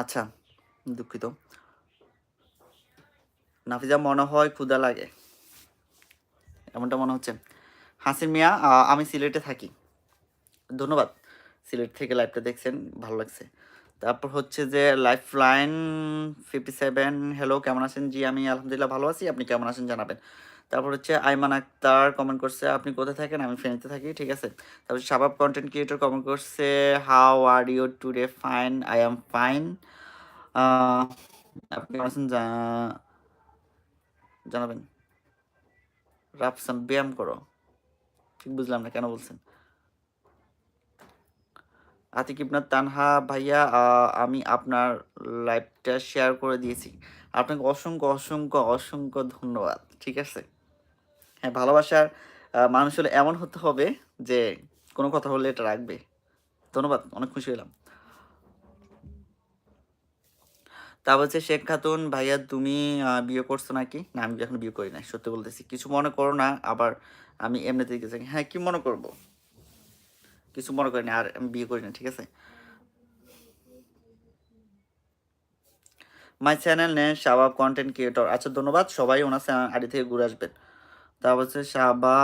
আচ্ছা দুঃখিত। নাফিজা, মনে হয় ক্ষুদা লাগে। এমনটা মনে হচ্ছে। হাসির মিয়া আমি সিলেটে থাকি। ধন্যবাদ। সিলেট থেকে লাইভটা দেখছেন, ভালো লাগছে। তারপর হচ্ছে যে life line fifty seven hello কেমন আছেন? জি, আমি আলহামদুলিল্লাহ ভালো আছি। আপনি কেমন আছেন জানাবেন। তারপর হচ্ছে আইমান আক্তার কমেন্ট করছে, আপনি কোথায় থাকেন? আমি ফ্রেন্ডতে থাকি। ঠিক আছে? তারপর শাবাব কন্টেন্ট ক্রিয়েটর কমেন্ট করছে how are you today fine I am fine আপনি কেমন আছেন জানাবেন? রাফসান, ব্যায়াম করো। ঠিক বুঝলাম না, কেন বলছেন? আতিক ইবনাথ তানহা, ভাইয়া আমি আপনার লাইভটা শেয়ার করে দিয়েছি। আপনাকে অসংখ্য অসংখ্য অসংখ্য ধন্যবাদ, ঠিক আছে? হ্যাঁ ভালোবাসার মানুষ হলে এমন হতে হবে যে কোনো কথা বললে এটা রাখবে। ধন্যবাদ, অনেক খুশি হলাম। তা বলছে, শেখ খাতুন, ভাইয়া, তুমি বিয়ে করছ নাকি? না, আমি এখন বিয়ে করি না সত্যি বলতেছি। কিছু মনে করো না, আবার আমি এমনিতে গেছি। হ্যাঁ কি মনে করব? কিছু মনে করি না আর আমি বিয়ে করি না ঠিক আছে? মাই চ্যানেল নেন শাবাব কন্টেন্ট ক্রিয়েটর আচ্ছা ধন্যবাদ সবাই ওনার আড়ি থেকে ঘুরে আসবেন। তা হচ্ছে শাবা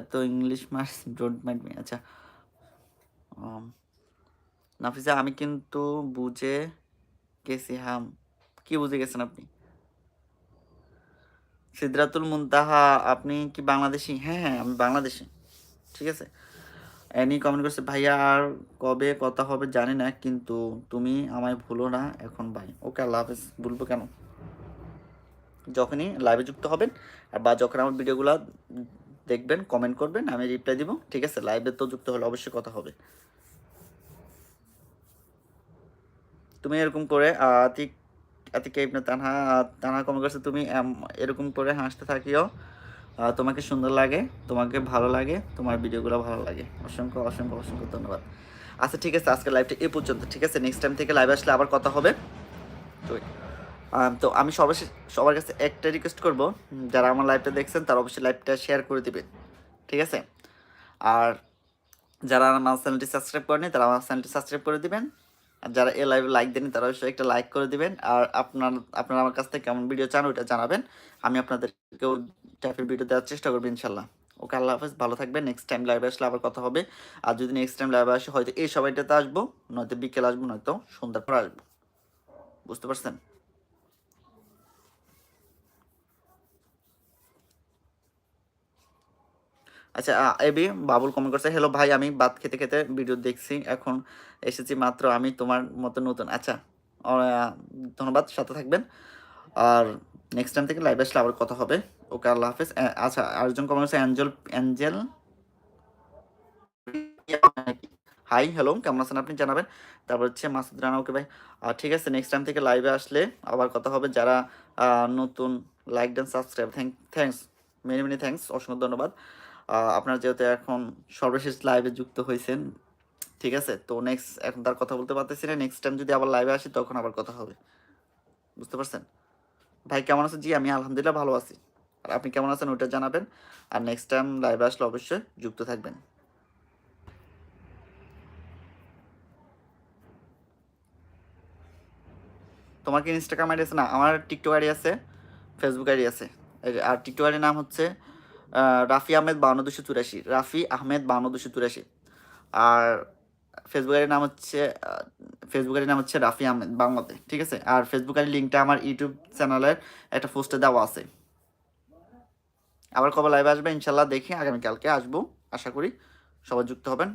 এত ইংলিশ মাস ডোন্ট মাইন্ড মি আচ্ছা। উম, নাফিসা আমি কিন্তু বুঝে গেছি হাম কি বুঝে গেছেন আপনি? সিদ্ধাতুল মুনতাহা আপনি কি বাংলাদেশি? হ্যাঁ হ্যাঁ আমি বাংলাদেশি ঠিক আছে? অ্যানি কমেন্ট করছে, ভাইয়া, আর কবে কথা হবে জানি না, কিন্তু তুমি আমায় ভুলো না, এখন ভাই ওকে আল্লাহ হাফেজ, ভুলবো কেন? যখনই লাইভে যুক্ত হবেন, বা যখন আমার ভিডিওগুলো দেখবেন কমেন্ট করবেন, আমি রিপ্লাই দিব, ঠিক আছে? লাইভে তো যুক্ত হলে অবশ্যই কথা হবে। তুমি এরকম করে আতিক আতিক তানহা তানহা কমেন্ট করছে, তুমি এরকম করে হাসতে থাকিও তোমাকে সুন্দর লাগে, তোমাকে ভালো লাগে, তোমার ভিডিওগুলো ভালো লাগে। অসংখ্য অসংখ্য অসংখ্য ধন্যবাদ। আচ্ছা ঠিক আছে আজকে লাইভটা এ পর্যন্ত, ঠিক আছে? নেক্সট টাইম থেকে লাইভ আসলে আবার কথা হবে। তো তো আমি সর্বশেষ, সবার কাছে একটা রিকোয়েস্ট করব, যারা আমার লাইভটা দেখছেন, তারা অবশ্যই লাইভটা শেয়ার করে দিবেন ঠিক আছে? আর যারা আমার চ্যানেলটি সাবস্ক্রাইব করেনি তারা আমার চ্যানেলটি সাবস্ক্রাইব করে দিবেন। যারা এ লাইভে লাইক দেন তারা অবশ্যই একটা লাইক করে দিবেন। আর আপনার, আপনারা আমার কাছ থেকে কেমন ভিডিও চান, ওইটা জানাবেন। আমি আপনাদেরকেও টাইপের ভিডিও দেওয়ার চেষ্টা করব ইনশাল্লাহ। ওকে, আল্লাহ হাফেজ, ভালো থাকবেন। নেক্সট টাইম লাইভে আসলে আবার কথা হবে। আর যদি নেক্সট টাইম লাইভে আসে, হয়তো এই সবাইটাতে আসব, নয়তো বিকেল আসব, নয়তো সন্ধ্যার পর আসব। বুঝতে পারছেন? আচ্ছা এবি, বাবুল কমেন্ট করছে হ্যালো ভাই, আমি ভাত খেতে খেতে ভিডিও দেখছি, এখন এসেছি মাত্র আমি তোমার মতো নতুন। আচ্ছা ধন্যবাদ, সাথে থাকবেন। আর নেক্সট টাইম থেকে লাইভ আসলে আবার কথা হবে। ওকে, আল্লাহ হাফেজ। আচ্ছা আরেকজন কমেন্ট করছে অ্যাঞ্জেল অ্যাঞ্জেল হাই হ্যালো কেমন আছেন আপনি জানাবেন? তারপর হচ্ছে মাসুদ রানা, ওকে ভাই। আর ঠিক আছে নেক্সট টাইম থেকে লাইভে আসলে আবার কথা হবে। যারা নতুন লাইক দেন subscribe thank thanks many many thanks অসংখ্য ধন্যবাদ। আপনার যেহেতু এখন সর্বশেষ লাইভে যুক্ত হয়েছেন, ঠিক আছে? তো নেক্সট এখন তার কথা বলতে পারতেছি না। নেক্সট টাইম যদি আবার লাইভে আসি, তখন আবার কথা হবে। বুঝতে পারছেন? ভাই, কেমন আছেন? জি, আমি আলহামদুলিল্লাহ ভালো আছি। আর আপনি কেমন আছেন? ওটা জানাবেন। আর নেক্সট টাইম লাইভে আসলে অবশ্যই যুক্ত থাকবেন। তোমার কি ইনস্টাগ্রাম আইডি আছে? না, আমার টিকটক আইডি আছে ফেসবুক আইডি আছে। আর টিকটক আইডির নাম হচ্ছে রাফি আহমেদ বাউন্ন দুশো চুরাশি, রাফি আহমেদ বাউন্ন দুশো চুরাশি। আর ফেসবুকের নাম হচ্ছে ফেসবুকের নাম হচ্ছে রাফি আহমেদ বাংলাতে, ঠিক আছে? আর ফেসবুক লিঙ্কটা আমার ইউটিউব চ্যানেলের একটা পোস্টে দেওয়া আছে। আবার কবে লাইভ আসবে, ইনশাল্লাহ দেখি আগামীকালকে আসব, আশা করি সবাই যুক্ত হবেন।